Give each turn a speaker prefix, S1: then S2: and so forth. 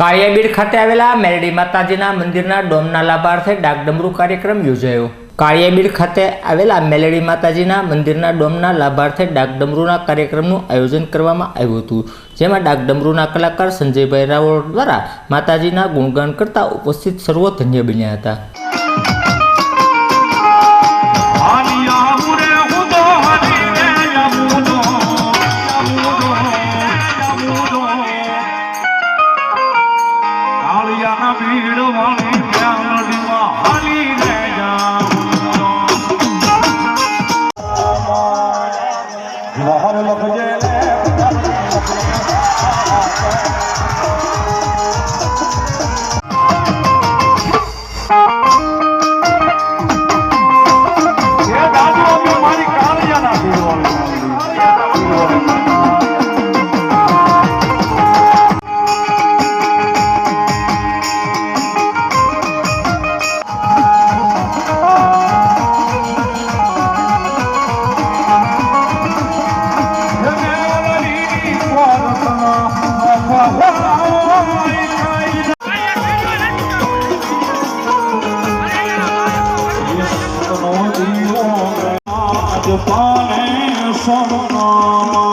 S1: કાળિયાબીડ ખાતે આવેલા મેરડી માતાજીના મંદિરના ડોમના લાભાર્થે ડાકડમરૂ કાર્યક્રમ યોજાયો. કાળિયાબીડ ખાતે આવેલા મેલેડી માતાજીના મંદિરના ડોમના લાભાર્થે ડાકડમરૂના કાર્યક્રમનું આયોજન કરવામાં આવ્યું હતું, જેમાં ડાકડમરૂના કલાકાર સંજયભાઈ રાવળ દ્વારા માતાજીના ગુણગાન કરતા ઉપસ્થિત સર્વો ધન્ય બન્યા હતા. મોહન લખજે પાને સોના